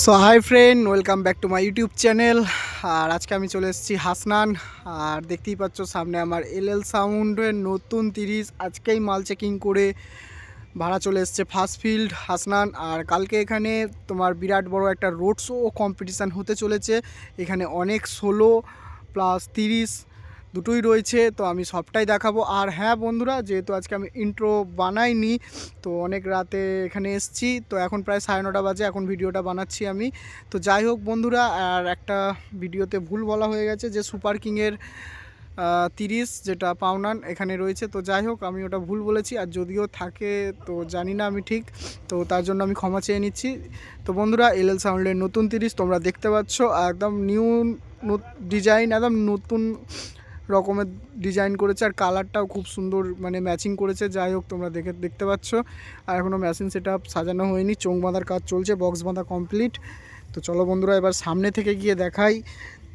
So hi friend welcome back to my YouTube channel আর আজকে আমি চলে এসেছি হাসনান। আর দেখতেই পাচ্ছ সামনে আমার এল এল সাউন্ডের নতুন তিরিশ। আজকেই মাল চেকিং করে ভাড়া চলে এসছে ফার্স্ট ফিল্ড হাসনান। আর কালকে এখানে তোমার বিরাট বড় একটা রোড শো কম্পিটিশান হতে চলেছে। এখানে অনেক ষোলো প্লাস তিরিশ দুটোই রয়েছে, তো আমি সবটাই দেখাবো। আর হ্যাঁ বন্ধুরা, যেহেতু আজকে আমি ইন্ট্রো বানাইনি, তো অনেক রাতে এখানে এসছি, তো এখন প্রায় সাড়ে নটা বাজে, এখন ভিডিওটা বানাচ্ছি আমি। তো যাই হোক বন্ধুরা, আর একটা ভিডিওতে ভুল বলা হয়ে গেছে যে সুপার কিংয়ের তিরিশ যেটা পাওনান এখানে রয়েছে, তো যাই হোক আমি ওটা ভুল বলেছি, আর যদিও থাকে, তো জানি না আমি ঠিক, তো তার জন্য আমি ক্ষমা চেয়ে নিচ্ছি। তো বন্ধুরা এল এল সাউন্ডের নতুন তিরিশ তোমরা দেখতে পাচ্ছ, একদম নিউ ডিজাইন, একদম নতুন রকমের ডিজাইন করেছে আর কালারটাও খুব সুন্দর মানে ম্যাচিং করেছে। যাই হোক তোমরা দেখে দেখতে পাচ্ছ। আর এখনও মেশিন সেট সাজানো হয়নি। চোখ বাঁধার কাজ চলছে বক্স বাঁধা কমপ্লিট তো চলো বন্ধুরা এবার সামনে থেকে গিয়ে দেখাই।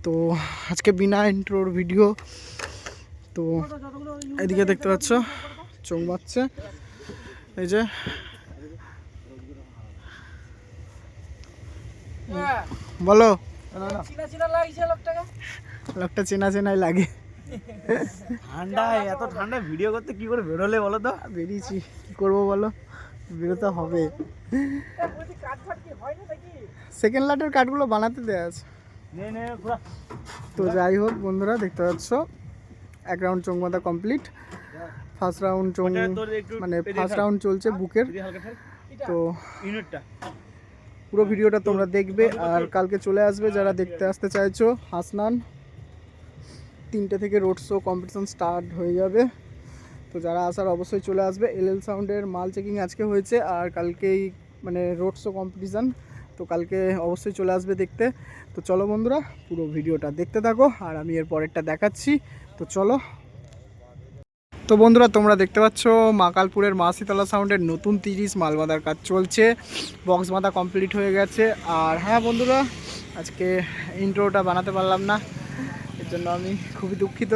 তো আজকে বিনা ইন্ট্রোর ভিডিও তো এদিকে দেখতে পাচ্ছ চোখ বাঁধছে। এই যে। বলো। লাগছে লোকটাকে। লোকটা চেনা চেনাই লাগে। ঠান্ডায় এত ঠান্ডায় ভিডিও করতে কি করে বেরোলে বলো তো? বেরিয়েছি কী করব বলো? বেরোতে হবে। সেকেন্ড লাটের কাঠগুলো বানাতে দেওয়া আছে। তো যাই হোক বন্ধুরা দেখতে পাচ্ছ? এক রাউন্ড বাঁধা কমপ্লিট ফার্স্ট রাউন্ড একটু মানে ফার্স্ট রাউন্ড চলছে বুকের। তো পুরো ভিডিওটা তোমরা দেখবে। আর কালকে চলে আসবে যারা দেখতে আসতে চাইছো হাসনান। তিনটে থেকে রোড শো কম্পিটিশন স্টার্ট হয়ে যাবে। তো যারা আসার অবশ্যই চলে আসবে। এল এল সাউন্ডের মাল চেকিং আজকে হয়েছে আর কালকেই মানে রোড শো কম্পিটিশান। তো কালকে অবশ্যই চলে আসবে দেখতে। তো চলো বন্ধুরা, পুরো ভিডিওটা দেখতে থাকো আর আমি এর পরেরটা দেখাচ্ছি। তো চলো। তো বন্ধুরা, তোমরা দেখতে পাচ্ছ মাকালপুরের মাসিতলা সাউন্ডের নতুন তিরিশ মাল বাঁধার কাজ চলছে। বক্স বাঁধা কমপ্লিট হয়ে গেছে। আর হ্যাঁ বন্ধুরা, আজকে ইন্ট্রোটা বানাতে পারলাম না। জন্য আমি খুবই দুঃখিত।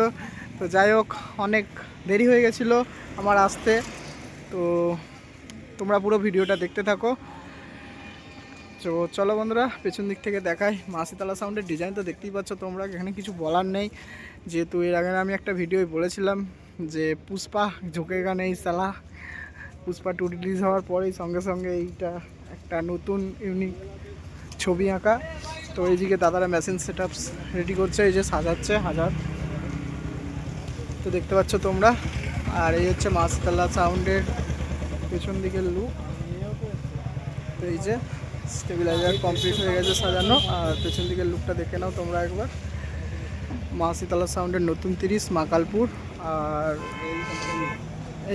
তো যাই হোক, অনেক দেরি হয়ে গেছিল আমার আসতে। তো তোমরা পুরো ভিডিওটা দেখতে থাকো। তো চলো বন্ধুরা, পেছন দিক থেকে দেখাই। মাসিতলা সাউন্ডের ডিজাইন তো দেখতেই পাচ্ছ তোমরা, এখানে কিছু বলার নেই। যেহেতু এর আগে আমি একটা ভিডিওয় বলেছিলাম যে পুষ্পা ঝুঁকেগা নেই সালা পুষ্পা টু রিলিজ হওয়ার পরেই সঙ্গে সঙ্গে এইটা একটা নতুন ইউনিক ছবি আঁকা। তো এইদিকে দাদারা মেশিন সেট রেডি করছে, এই যে সাজাচ্ছে হাজার। তো দেখতে পাচ্ছ তোমরা। আর এই হচ্ছে মাসতলা সাউন্ডের পেছন দিকের লুক তো এই যে স্টেবিলাইজার কমপ্লিট হয়ে গেছে সাজানো। আর পেছন দিকের লুকটা দেখে নাও তোমরা একবার। মা শীতলা সাউন্ডের নতুন তিরিশ, মাকালপুর। আর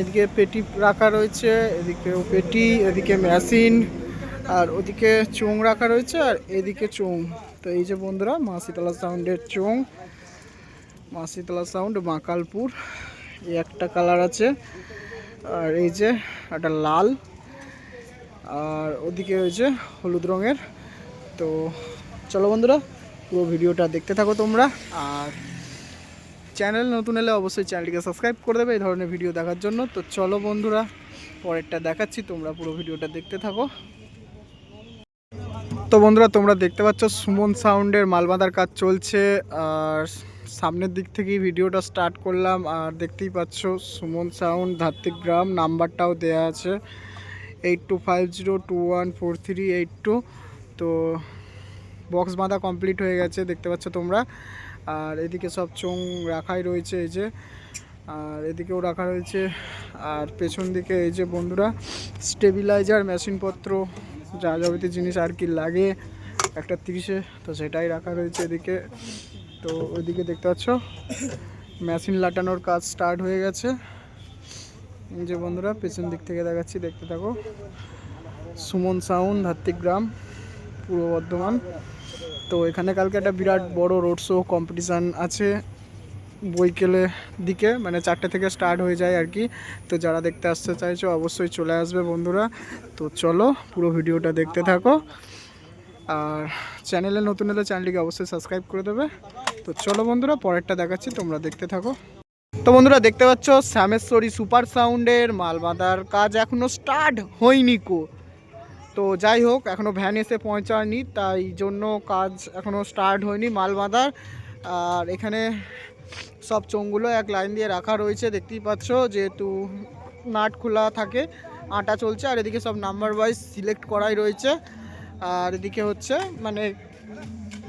এদিকে পেটি রাখা রয়েছে, এদিকেও পেটি, এদিকে মেশিন আর ওদিকে চোং রাখা রয়েছে আর এদিকে চোং। তো এই যে বন্ধুরা, মা শীতলা সাউন্ডের চোং, মা শীতলা সাউন্ড মাকালপুর এই একটা কালার আছে। আর এই যে একটা লাল, আর ওদিকে রয়েছে হলুদ রঙের। তো চলো বন্ধুরা, পুরো ভিডিওটা দেখতে থাকো তোমরা। আর চ্যানেল নতুন এলে অবশ্যই চ্যানেলটিকে সাবস্ক্রাইব করে দেবে এই ধরনের ভিডিও দেখার জন্য। তো চলো বন্ধুরা, পরেরটা দেখাচ্ছি, তোমরা পুরো ভিডিওটা দেখতে থাকো। তো বন্ধুরা, তোমরা দেখতে পাচ্ছ সুমন সাউন্ডের মালবাঁধার কাজ চলছে। আর সামনের দিক থেকেই ভিডিওটা স্টার্ট করলাম। আর দেখতেই পাচ্ছ সুমন সাউন্ড ধাত্রিক গ্রাম, নাম্বারটাও দেয়া আছে। Eight two five zero two one four three eight two তো বক্স বাঁধা কমপ্লিট হয়ে গেছে, দেখতে পাচ্ছ তোমরা। আর এদিকে সব চোং রাখাই রয়েছে এই যে। আর এদিকেও রাখা রয়েছে। আর পেছন দিকে এই যে বন্ধুরা, স্টেবিলাইজার, মেশিনপত্র যা যাবতীয় জিনিস আর কি লাগে, একটা তিরিশে, তো সেটাই রাখা রয়েছে এদিকে। তো ওইদিকে দেখতে পাচ্ছ মেশিন লাটানোর কাজ স্টার্ট হয়ে গেছে। যে বন্ধুরা, পেছন দিক থেকে দেখাচ্ছি, দেখতে থাকো। সুমন সাউন্ড ধাত্রিক গ্রাম পূর্ব বর্ধমান। তো এখানে কালকে একটা বিরাট বড় রোড শো কম্পিটিশান আছে। বৈকেলে দিকে মানে চারটে থেকে স্টার্ট হয়ে যায় আর কি। তো যারা দেখতে আসতে চাইছো, অবশ্যই চলে আসবে বন্ধুরা। তো চলো পুরো ভিডিওটা দেখতে থাকো। আর চ্যানেলে নতুন এলে চ্যানেলটিকে অবশ্যই সাবস্ক্রাইব করে দেবে। তো চলো বন্ধুরা, পরেরটা দেখাচ্ছি, তোমরা দেখতে থাকো। তো বন্ধুরা, দেখতে পাচ্ছ শ্যামেশ্বরী সুপার সাউন্ডের মাল বাঁধার কাজ এখনও স্টার্ট হয়নি কো। তো যাই হোক এখনও ভ্যান এসে পৌঁছায়নি, তাই জন্য কাজ এখনও স্টার্ট হয়নি মাল বাঁধার আর এখানে সব চোঙগুলো এক লাইন দিয়ে রাখা রয়েছে, দেখতেই পাচ্ছ যেহেতু নাট খোলা থাকে, আটা চলছে, আর এদিকে সব নাম্বার ওয়াইজ সিলেক্ট করাই রয়েছে। আর এদিকে হচ্ছে মানে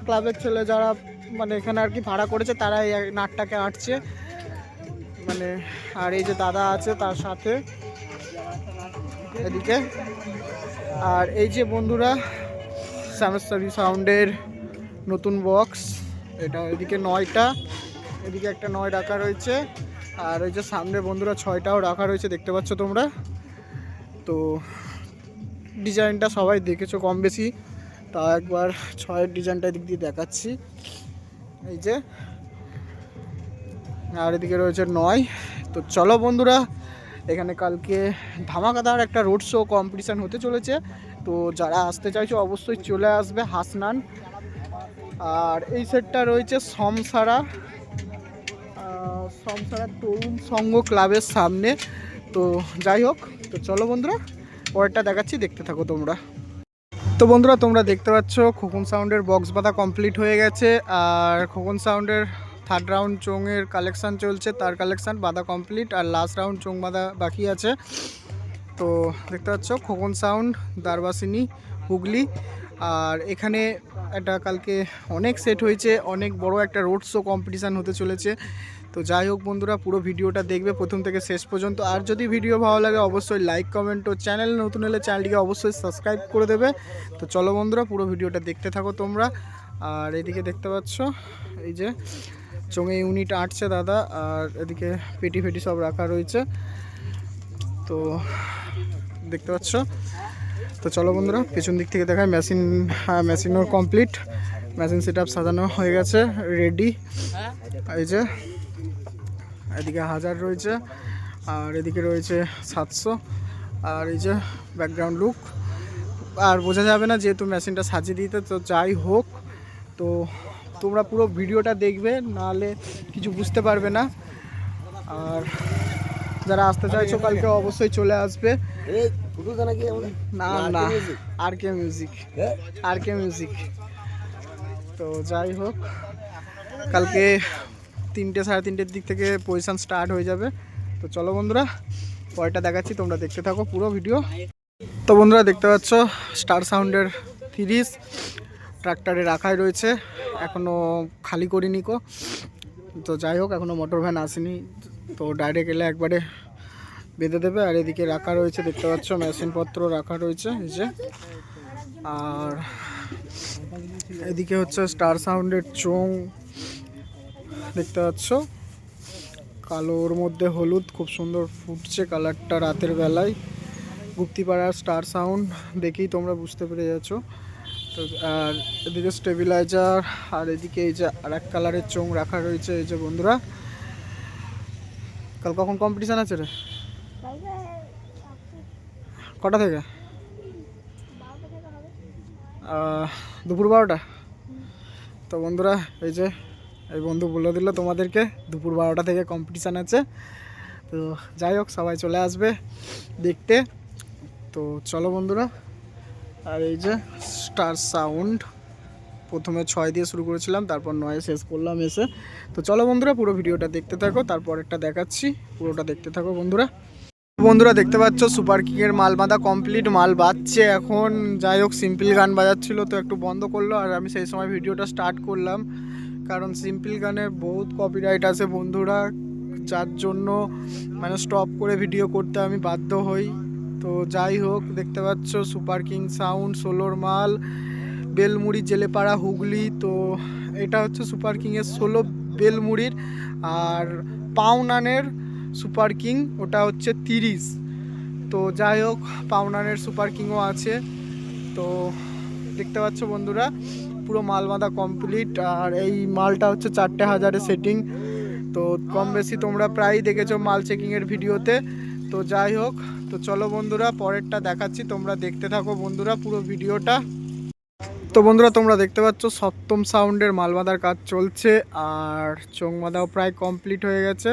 ক্লাবের ছেলে যারা মানে এখানে আর কি ভাড়া করেছে তারা এই নাটটাকে আঁটছে। মানে আর এই যে দাদা আছে তার সাথে, এদিকে। আর এই যে বন্ধুরা স্যামসারি সাউন্ডের নতুন বক্স এটা এদিকে নয়টা। এদিকে একটা নয় রাখা রয়েছে। আর ওই যে সামনে বন্ধুরা ছয়টাও রাখা রয়েছে, দেখতে পাচ্ছ তোমরা? তো ডিজাইনটা সবাই দেখেছ কম বেশি তা একবার ছয়ের ডিজাইনটা দিক দিয়ে দেখাচ্ছি। এই যে। আর এদিকে রয়েছে নয়। তো চলো বন্ধুরা, এখানে কালকে ধামাকাদার একটা রোড শো কম্পিটিশান হতে চলেছে। তো যারা আসতে চাইছো, অবশ্যই চলে আসবে হাসনান। আর এই সেটটা রয়েছে সমসারা। সমসারা তরুণ সংঘ ক্লাবের সামনে। তো যাই হোক, তো চলো বন্ধুরা, পরেরটা দেখাচ্ছি, দেখতে থাকো তোমরা। তো বন্ধুরা, তোমরা দেখতে পাচ্ছ, খোকন সাউন্ডের বক্স বাঁধা কমপ্লিট হয়ে গেছে, আর খোকন সাউন্ডের থার্ড রাউন্ড চোঙের কালেকশান চলছে, তার কালেকশান বাঁধা কমপ্লিট আর লাস্ট রাউন্ড চোং বাঁধা বাকি আছে। তো দেখতে পাচ্ছ, খোকন সাউন্ড, দারবাসিনী, হুগলি, আর এখানে একটা কালকে অনেক সেট হয়েছে, অনেক বড় একটা রোড শো কম্পিটিশান হতে চলেছে। তো যাই হোক বন্ধুরা, পুরো ভিডিওটা দেখবে প্রথম থেকে শেষ পর্যন্ত। আর যদি ভিডিও ভালো লাগে, অবশ্যই লাইক কমেন্ট ও চ্যানেল নতুন হলে চ্যানেলটিকে অবশ্যই সাবস্ক্রাইব করে দেবে। তো চলো বন্ধুরা, পুরো ভিডিওটা দেখতে থাকো তোমরা। আর এদিকে দেখতে পাচ্ছ, এই যে চোঙে ইউনিট আটছে দাদা, আর এদিকে পেটি ফেটি সব রাখা রয়েছে। তো দেখতে পাচ্ছ? তো চলো বন্ধুরা, পেছন দিক থেকে দেখায় মেশিন হ্যাঁ মেশিনও কমপ্লিট মেশিন সেট সাজানো হয়ে গেছে রেডি এই যে এদিকে হাজার রয়েছে, আর এদিকে রয়েছে সাতশো। আর এই যে ব্যাকগ্রাউন্ড লুক আর বোঝা যাবে না যেহেতু মেশিনটা সাজিয়ে দিতে, তো যাই হোক, তো তোমরা পুরো ভিডিওটা দেখবে, নাহলে কিছু বুঝতে পারবে না। আর যারা আসতে চাইছো কালকে অবশ্যই চলে আসবে। না না আর কে মিউজিক আর কে মিউজিক তো যাই হোক, কালকে তিনটে সাড়ে তিনটের দিক থেকে পজিশন স্টার্ট হয়ে যাবে। তো চলো বন্ধুরা, পরেরটা দেখাচ্ছি, তোমরা দেখতে থাকো পুরো ভিডিও তো বন্ধুরা, দেখতে পাচ্ছ স্টার সাউন্ডের থিরিস ট্রাক্টরে রাখাই রয়েছে। এখনও খালি করিনি কো। তো যাই হোক এখনও মোটর ভ্যান আসেনি। তো ডাইরেক্ট এলে একবারে বেঁধে দেবে। আর এদিকে রাখা রয়েছে, দেখতে পাচ্ছ মেশিনপত্র রাখা রয়েছে যে। আর এদিকে হচ্ছে স্টার সাউন্ডের চোং দেখতে পাচ্ছ? কালোর মধ্যে হলুদ, খুব সুন্দর ফুটছে কালারটা রাতের বেলায়। গুপ্তিপাড়ার স্টার সাউন্ড দেখেই তোমরা বুঝতে পেরে যাচ্ছ। তো, আর এদিকে স্টেবিলাইজার, আর এদিকে এই যে আর এক কালারের চোং রাখা রয়েছে এই যে বন্ধুরা। কাল কখন কম্পিটিশান আছে রে? কটা থেকে? দুপুর বারোটা? তো বন্ধুরা, এই যে এই বন্ধু বলে দিল তোমাদেরকে, দুপুর বারোটা থেকে কম্পিটিশান আছে। তো যাই হোক, সবাই চলে আসবে দেখতে। তো চলো বন্ধুরা, আর এই যে স্টার সাউন্ড প্রথমে ছয় দিয়ে শুরু করেছিলাম, তারপর নয় শেষ করলাম এসে। তো চলো বন্ধুরা, পুরো ভিডিওটা দেখতে থাকো, তারপর একটা দেখাচ্ছি, পুরোটা দেখতে থাকো বন্ধুরা। বন্ধুরা, দেখতে পাচ্ছ সুপার কিংয়ের মাল বাঁধা কমপ্লিট মাল বাজছে এখন। যাই হোক সিম্পল গান বাজাচ্ছিল, তো একটু বন্ধ করল, আর আমি সেই সময় ভিডিওটা স্টার্ট করলাম। কারণ সিম্পল গানে বহুত কপিরাইট আছে বন্ধুরা। যার জন্য মানে স্টপ করে ভিডিও করতে আমি বাধ্য হই। তো যাই হোক, দেখতে পাচ্ছ সুপার কিং সাউন্ড সোলোর মাল বেলমুড়ি, জেলেপাড়া, হুগলি। তো এটা হচ্ছে সুপার কিংয়ের ষোলো বেলমুড়ির আর পাউনানের সুপার কিং ওটা হচ্ছে তিরিশ। তো যাই হোক পাউনানের সুপার কিংও আছে। তো দেখতে পাচ্ছ বন্ধুরা পুরো মাল বাঁধা কমপ্লিট আর এই মালটা হচ্ছে চারটে হাজারের সেটিং তো কম বেশি তোমরা প্রায়ই দেখেছ মাল চেকিংয়ের ভিডিওতে। তো যাই হোক, তো চলো বন্ধুরা, পরেরটা দেখাচ্ছি, তোমরা দেখতে থাকো বন্ধুরা পুরো ভিডিওটা। তো বন্ধুরা, তোমরা দেখতে পাচ্ছ সপ্তম সাউন্ডের মালবাদার কাজ চলছে, আর চোংবাদাও প্রায় কমপ্লিট হয়ে গেছে।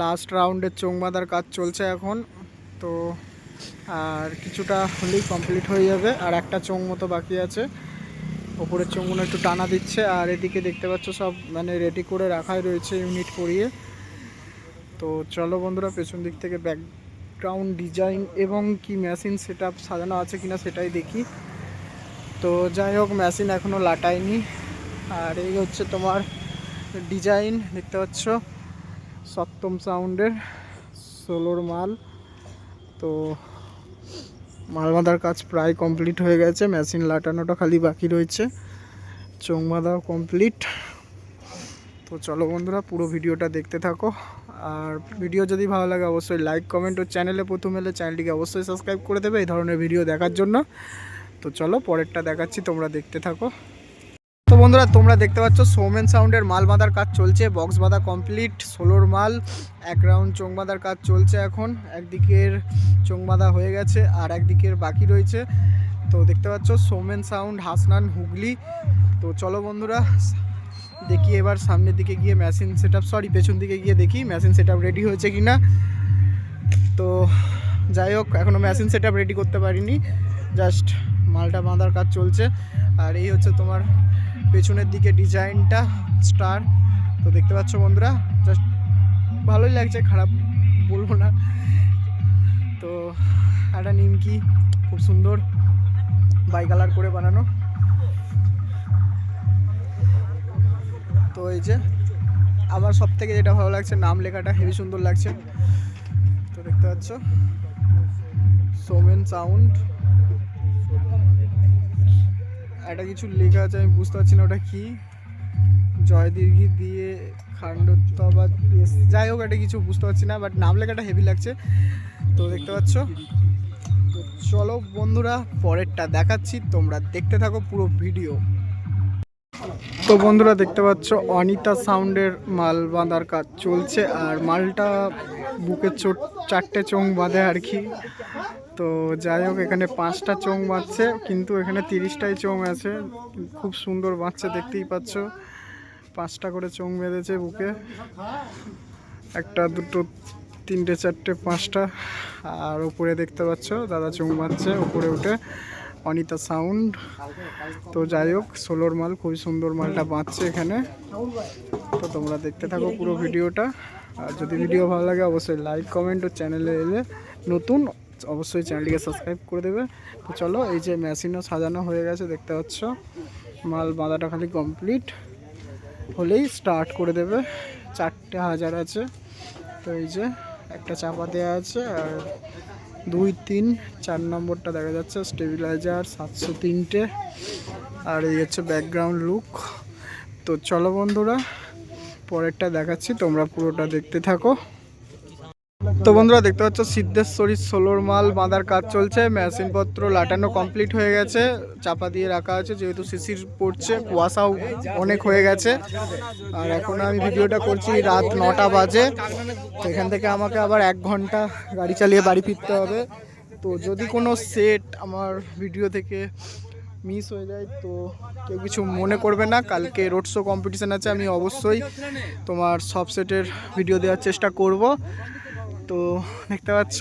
লাস্ট রাউন্ডের চোংবাদার কাজ চলছে এখন। তো আর কিছুটা হলেই কমপ্লিট হয়ে যাবে, আর একটা চোং মতো বাকি আছে। ওপরের চোঙগুলো একটু টানা দিচ্ছে, আর এদিকে দেখতে পাচ্ছ সব মানে রেডি করে রাখাই রয়েছে ইউনিট করিয়ে তো চলো বন্ধুরা, পেছন দিক থেকে ব্যাকগ্রাউন্ড ডিজাইন এবং কি মেশিন সেট সাজানো আছে কিনা সেটাই দেখি। তো যাই হোক মেশিন এখনও লাটায়নি। আর এই হচ্ছে তোমার ডিজাইন দেখতে পাচ্ছ? সপ্তম সাউন্ডের ষোলোর মাল। তো মাল বাঁধার কাজ প্রায় কমপ্লিট হয়ে গেছে, মেশিন লাটানোটা খালি বাকি রয়েছে চোং বাঁধাও কমপ্লিট। তো চলো বন্ধুরা, পুরো ভিডিওটা দেখতে থাকো। আর ভিডিও যদি ভালো লাগে, অবশ্যই লাইক কমেন্ট ও চ্যানেলে প্রথম এলে চ্যানেলটিকে অবশ্যই সাবস্ক্রাইব করে দেবে এই ধরনের ভিডিও দেখার জন্য। তো চলো পরেরটা দেখাচ্ছি, তোমরা দেখতে থাকো। বন্ধুরা, তোমরা দেখতে পাচ্ছ সৌমেন সাউন্ডের মাল বাঁধার কাজ চলছে, বক্স বাঁধা কমপ্লিট ষোলোর মাল, এক রাউন্ড চোং বাঁধার কাজ চলছে এখন, একদিকের চোং বাঁধা হয়ে গেছে আর একদিকের বাকি রয়েছে। তো দেখতে পাচ্ছ সৌমেন সাউন্ড, হাসনান, হুগলি। তো চলো বন্ধুরা, দেখি এবার সামনের দিকে গিয়ে মেশিন সেট সরি পেছন দিকে গিয়ে দেখি মেশিন সেট রেডি হয়েছে কি না তো যাই হোক এখনও মেশিন সেট রেডি করতে পারিনি জাস্ট মালটা বাঁধার কাজ চলছে। আর এই হচ্ছে তোমার পেছনের দিকে ডিজাইনটা স্টার। তো দেখতে পাচ্ছ বন্ধুরা জাস্ট ভালোই লাগছে, খারাপ বলব না। তো একটা নিমকি, খুব সুন্দর, বাই কালার করে বানানো। তো এই যে, আমার সব থেকে যেটা ভালো লাগছে, নাম লেখাটা হেভি সুন্দর লাগছে। তো দেখতে পাচ্ছ সোমেন সাউন্ড একটা কিছু লেখা আছে আমি বুঝতে পারছি না ওটা কি। জয় দীর্ঘি দিয়ে খান্ডত্বাবাদ yes, যাই হোক একটা কিছু বুঝতে পারছি না বাট নাম লেখাটা হেভি লাগছে। তো দেখতে পাচ্ছ? তো চলো বন্ধুরা পরেরটা দেখাচ্ছি তোমরা দেখতে থাকো পুরো ভিডিও তো বন্ধুরা দেখতে পাচ্ছ অনিতা সাউন্ডের মাল বাঁধার কাজ চলছে আর মালটা বুকের চোট চারটে চোং বাঁধে আর কি। তো যাই হোক, এখানে পাঁচটা চোং বাঁধছে, কিন্তু এখানে তিরিশটাই চোং আছে। খুব সুন্দর বাঁচছে দেখতেই পাচ্ছ। পাঁচটা করে চোং বেঁধেছে বুকে। একটা, দুটো, তিনটে, চারটে, পাঁচটা। আর উপরে দেখতে পাচ্ছ, দাদা চোং বাঁধছে উপরে উঠে। অনিতা সাউন্ড। তো যাই হোক ষোলোর মাল, খুবই সুন্দর মালটা বাঁচছে এখানে। তো তোমরা দেখতে থাকো পুরো ভিডিওটা। আর যদি ভিডিও ভালো লাগে, অবশ্যই লাইক, কমেন্ট ও চ্যানেলে এলে নতুন অবশ্যই চ্যানেলটিকে সাবস্ক্রাইব করে দেবে। তো চলো, এই যে মেশিনও সাজানো হয়ে গেছে, দেখতে পাচ্ছ? মাল বাঁধাটা খালি কমপ্লিট হলেই স্টার্ট করে দেবে। চারটে হাজার আছে। তো এই যে একটা চাপা দেওয়া আছে, আর দুই, তিন, চার নম্বরটা দেখা যাচ্ছে স্টেবিলাইজার সাতশো তিনটে। আর এই হচ্ছে ব্যাকগ্রাউন্ড লুক তো চলো বন্ধুরা, পরেরটা দেখাচ্ছি, তোমরা পুরোটা দেখতে থাকো। তো বন্ধুরা দেখতে পাচ্ছ সিদ্ধেশ্বরী ষোলোর মাল বাঁধার কাজ চলছে, মেশিনপত্র লাটানো কমপ্লিট হয়ে গেছে, চাপা দিয়ে রাখা আছে, যেহেতু শিশির পড়ছে, কুয়াশাও অনেক হয়ে গেছে। আর এখন আমি ভিডিওটা করছি রাত নটা বাজে, তো এখান থেকে আমাকে আবার এক ঘণ্টা গাড়ি চালিয়ে বাড়ি ফিরতে হবে। তো যদি কোনো সেট আমার ভিডিও থেকে মিস হয়ে যায়, তো কেউ কিছু মনে করবে না, কালকে রোড শো কম্পিটিশান আছে, আমি অবশ্যই তোমার সব সেটের ভিডিও দেওয়ার চেষ্টা করব। তো দেখতে পাচ্ছ?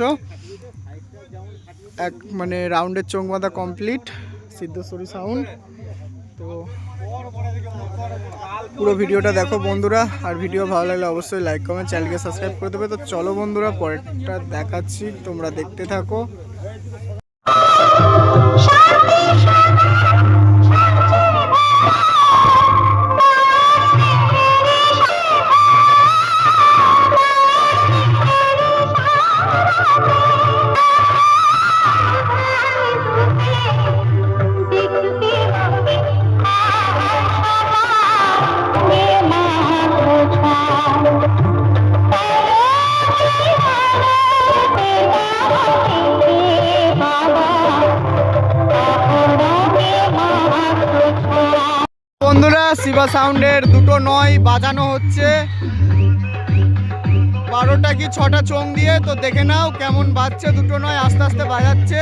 এক মানে রাউন্ডের চোখ বাঁধা কমপ্লিট সিদ্ধেশ্বরী সাউন্ড তো পুরো ভিডিওটা দেখো বন্ধুরা, আর ভিডিও ভালো লাগলে অবশ্যই লাইক কমেন্ট চ্যানেলকে সাবস্ক্রাইব করে দেবে। তো চলো বন্ধুরা, পরেরটা দেখাচ্ছি, তোমরা দেখতে থাকো। শিবা সাউন্ডের দুটো নয় বাজানো হচ্ছে। বারোটা কি ছটা চোং দিয়ে? তো দেখে নাও কেমন বাজছে। দুটো নয় আস্তে আস্তে বাজাচ্ছে।